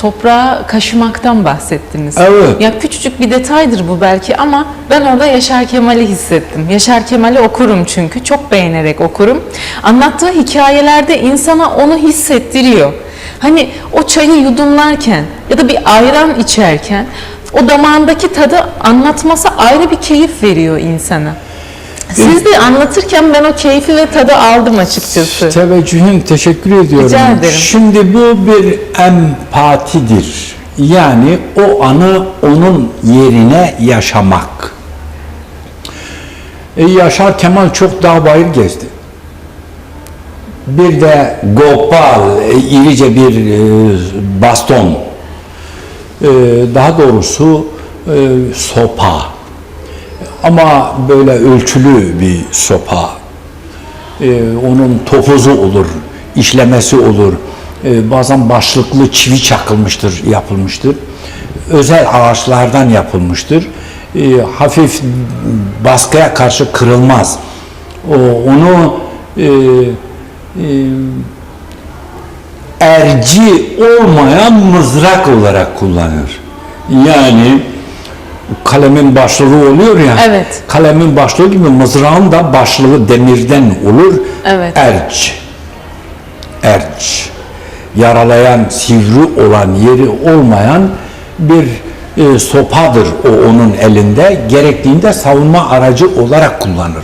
toprağa kaşımaktan bahsettiniz. Evet. Ya küçücük bir detaydır bu belki ama ben orada Yaşar Kemal'i hissettim. Yaşar Kemal'i okurum çünkü çok beğenerek okurum. Anlattığı hikayelerde insana onu hissettiriyor. Hani o çayı yudumlarken ya da bir ayran içerken o damağındaki tadı anlatması ayrı bir keyif veriyor insana. Siz de anlatırken ben o keyfi ve tadı aldım açıkçası. Teveccühün teşekkür ediyorum. Rica ederim. Şimdi bu bir empatidir. Yani o anı onun yerine yaşamak. E, Yaşar Kemal çok dağ bayır gezdi. Bir de Gopal, e, irice bir e, baston. E, daha doğrusu e, sopa. Ama böyle ölçülü bir sopa. Ee, onun topuzu olur, işlemesi olur. Ee, bazen başlıklı çivi çakılmıştır, yapılmıştır. Özel ağaçlardan yapılmıştır. Ee, hafif baskıya karşı kırılmaz. O, onu e, e, erci olmayan mızrak olarak kullanır. Yani kalemin başlığı oluyor ya. Evet. Kalemin başlığı gibi mızrağın da başlığı demirden olur. Evet. Erç. Erç. Yaralayan, sivri olan yeri olmayan bir e, sopadır o onun elinde. Gerektiğinde savunma aracı olarak kullanır.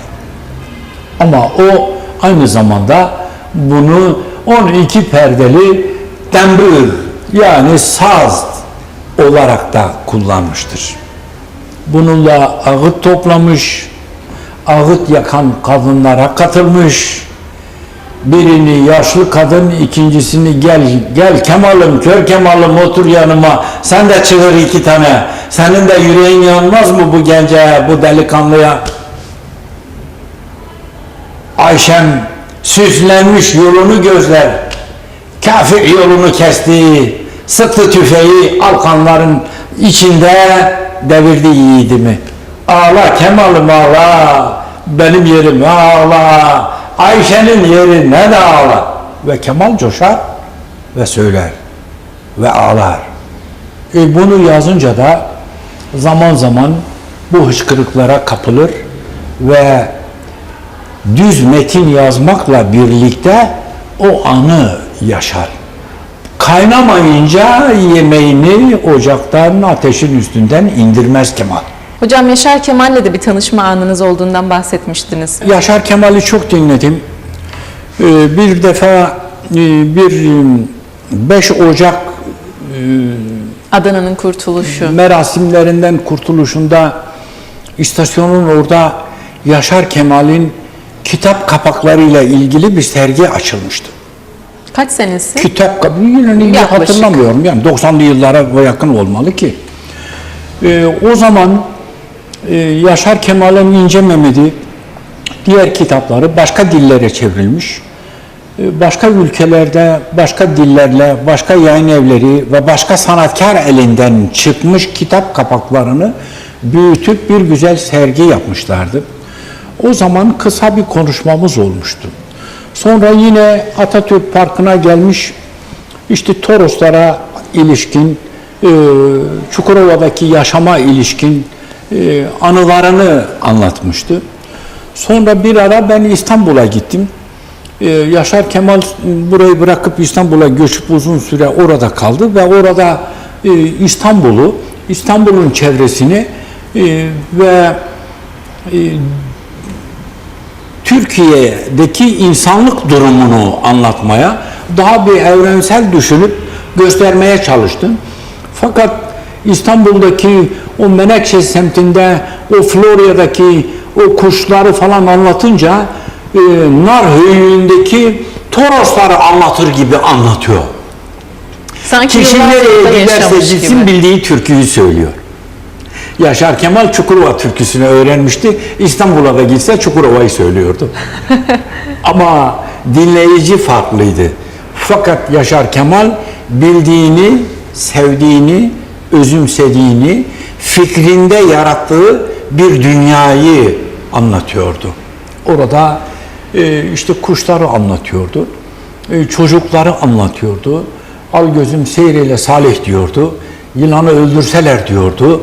Ama o aynı zamanda bunu 12 perdeli tembür yani saz olarak da kullanmıştır. Bununla ağıt toplamış, ağıt yakan kadınlara katılmış. Birini yaşlı kadın, ikincisini gel gel Kemal'ım, kör Kemal'ım otur yanıma. Sen de çığır iki tane. Senin de yüreğin yanmaz mı bu gence, bu delikanlıya? Ayşem süslenmiş yolunu gözler. Kafir yolunu kesti. Sıktı tüfeği alkanların içinde devirdi yiğidimi. Ağla Kemal'im ağla. Benim yerim ağla. Ayşe'nin yeri ne de ağla. Ve Kemal coşar ve söyler ve ağlar. E bunu yazınca da zaman zaman bu hıçkırıklara kapılır ve düz metin yazmakla birlikte o anı yaşar. Kaynamayınca yemeğini ocaktan, ateşin üstünden indirmez Kemal. Hocam Yaşar Kemal'le de bir tanışma anınız olduğundan bahsetmiştiniz. Yaşar Kemal'i çok dinledim. Ee, Bir defa e, bir e, 5 Ocak Adana'nın kurtuluşu. merasimlerinden kurtuluşunda istasyonun orada Yaşar Kemal'in kitap kapaklarıyla ilgili bir sergi açılmıştı. Kaç senesi? Kitap yine Yaklaşık. hatırlamıyorum yani 90'lı yıllara yakın olmalı ki. Ee, o zaman e, Yaşar Kemal'in İnce Mehmet'i diğer kitapları başka dillere çevrilmiş. Ee, Başka ülkelerde, başka dillerle, başka yayın evleri ve başka sanatkar elinden çıkmış kitap kapaklarını büyütüp bir güzel sergi yapmışlardı. O zaman kısa bir konuşmamız olmuştu. Sonra yine Atatürk Parkı'na gelmiş, işte Toroslara ilişkin, e, Çukurova'daki yaşama ilişkin e, anılarını anlatmıştı. Sonra bir ara ben İstanbul'a gittim. Ee, Yaşar Kemal burayı bırakıp İstanbul'a göçüp uzun süre orada kaldı ve orada e, İstanbul'u, İstanbul'un çevresini e, ve e, Türkiye'deki insanlık durumunu anlatmaya, daha bir evrensel düşünüp göstermeye çalıştım. Fakat İstanbul'daki o Menekşe semtinde, o Florya'daki o kuşları falan anlatınca e, nar höyüğündeki Torosları anlatır gibi anlatıyor. Sanki Kişi nereye giderse gitsin gibi. bildiği türküyü söylüyor. Yaşar Kemal Çukurova türküsünü öğrenmişti. İstanbul'a da gitse Çukurova'yı söylüyordu. Ama dinleyici farklıydı. Fakat Yaşar Kemal bildiğini, sevdiğini, özümsediğini, fikrinde yarattığı bir dünyayı anlatıyordu. Orada e, işte kuşları anlatıyordu, e, çocukları anlatıyordu, al gözüm seyreyle salih diyordu. Yılanı öldürseler diyordu.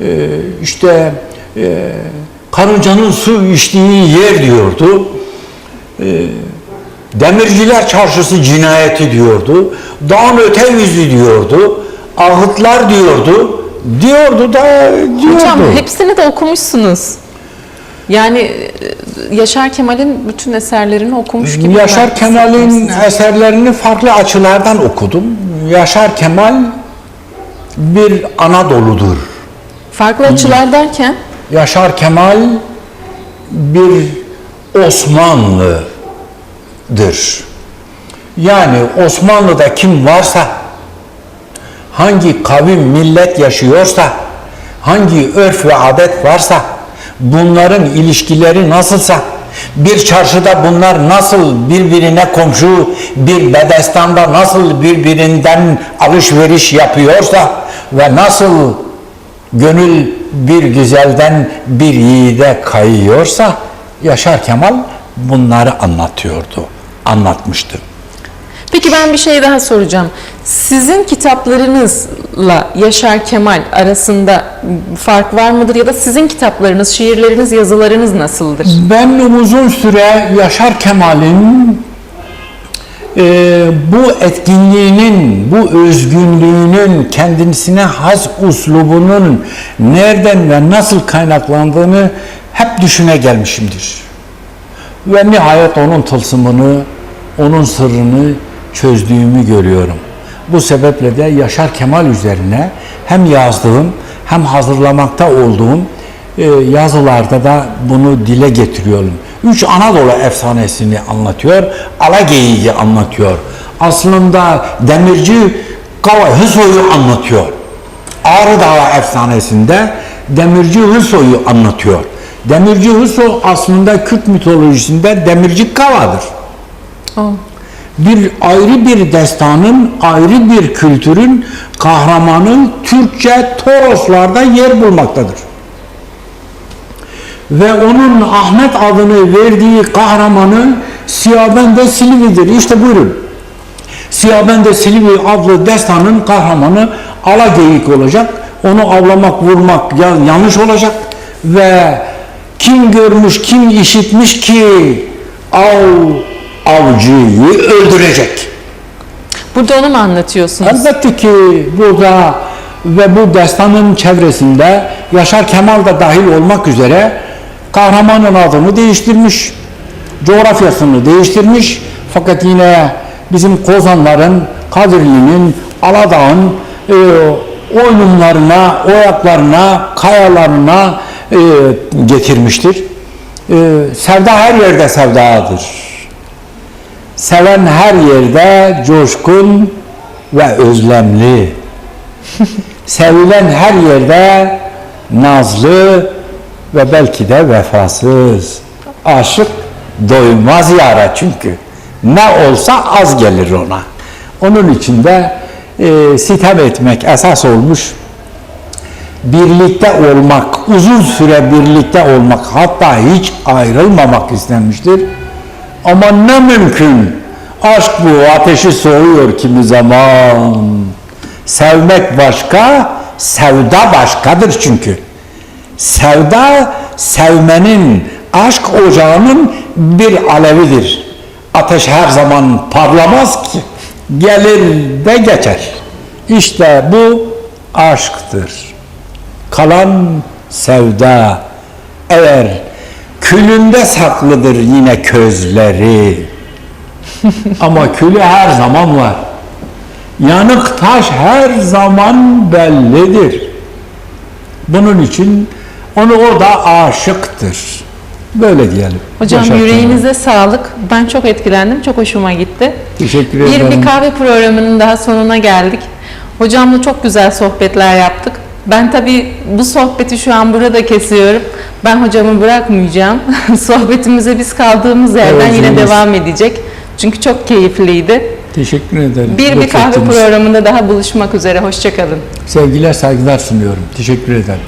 Ee, işte e, karıncanın su içtiği yer diyordu. Ee, demirciler çarşısı cinayeti diyordu. Dağın öte yüzü diyordu. Ahıtlar diyordu. Diyordu da diyordu. Hocam hepsini de okumuşsunuz. Yani e, Yaşar Kemal'in bütün eserlerini okumuş gibi. Yaşar Kemal'in eserlerini farklı açılardan okudum. Yaşar Kemal bir Anadolu'dur. Farklı açılar derken Yaşar Kemal bir Osmanlı'dır. Yani Osmanlı'da kim varsa, hangi kavim, millet yaşıyorsa, hangi örf ve adet varsa, bunların ilişkileri nasılsa, bir çarşıda bunlar nasıl birbirine komşu, bir bedestanda nasıl birbirinden alışveriş yapıyorsa ve nasıl gönül bir güzelden bir yiğide kayıyorsa Yaşar Kemal bunları anlatıyordu, anlatmıştı. Peki ben bir şey daha soracağım. Sizin kitaplarınızla Yaşar Kemal arasında fark var mıdır ya da sizin kitaplarınız, şiirleriniz, yazılarınız nasıldır? Ben uzun süre Yaşar Kemal'in e, bu etkinliğinin, bu özgünlüğünün, kendisine has uslubunun nereden ve nasıl kaynaklandığını hep düşüne gelmişimdir. Ve nihayet onun tılsımını, onun sırrını çözdüğümü görüyorum. Bu sebeple de Yaşar Kemal üzerine hem yazdığım hem hazırlamakta olduğum yazılarda da bunu dile getiriyorum. Üç Anadolu efsanesini anlatıyor, Alageyi'yi anlatıyor. Aslında Demirci Kava Hüsoy'u anlatıyor. Ağrı Dağı efsanesinde Demirci Hüsoy'u anlatıyor. Demirci Hüso aslında Kürt mitolojisinde Demirci Kava'dır bir ayrı bir destanın, ayrı bir kültürün kahramanı Türkçe Toroslarda yer bulmaktadır. Ve onun Ahmet adını verdiği kahramanı Siyabende Silvi'dir. İşte buyurun. Siyabende Silvi adlı destanın kahramanı Alageyik olacak. Onu avlamak, vurmak ya- yanlış olacak. Ve kim görmüş, kim işitmiş ki av avcıyı öldürecek. Burada onu mu anlatıyorsunuz? Elbette ki burada ve bu destanın çevresinde Yaşar Kemal da dahil olmak üzere kahramanın adını değiştirmiş, coğrafyasını değiştirmiş fakat yine bizim Kozanların, Kadirli'nin, Aladağ'ın e, oyunlarına, oyaklarına, kayalarına e, getirmiştir. E, sevda her yerde sevdadır. Seven her yerde coşkun ve özlemli. Sevilen her yerde nazlı ve belki de vefasız. Aşık doymaz yara çünkü. Ne olsa az gelir ona. Onun için de e, sitem etmek esas olmuş. Birlikte olmak, uzun süre birlikte olmak, hatta hiç ayrılmamak istenmiştir. Ama ne mümkün. Aşk bu ateşi soğuyor kimi zaman. Sevmek başka, sevda başkadır çünkü. Sevda sevmenin, aşk ocağının bir alevidir. Ateş her zaman parlamaz ki. Gelir de geçer. İşte bu aşktır. Kalan sevda. Eğer külünde saklıdır yine közleri. Ama külü her zaman var. Yanık taş her zaman bellidir. Bunun için onu o da aşıktır. Böyle diyelim. Hocam Yaşar yüreğinize sağlık. Ben çok etkilendim. Çok hoşuma gitti. Teşekkür Bir, ederim. bir kahve programının daha sonuna geldik. Hocamla çok güzel sohbetler yaptık. Ben tabii bu sohbeti şu an burada kesiyorum. Ben hocamı bırakmayacağım. Sohbetimize biz kaldığımız yerden Evet, yine devam edecek. Çünkü çok keyifliydi. Teşekkür ederim. Bir bir kahve programında daha buluşmak üzere. Hoşçakalın. Sevgiler, saygılar sunuyorum. Teşekkür ederim.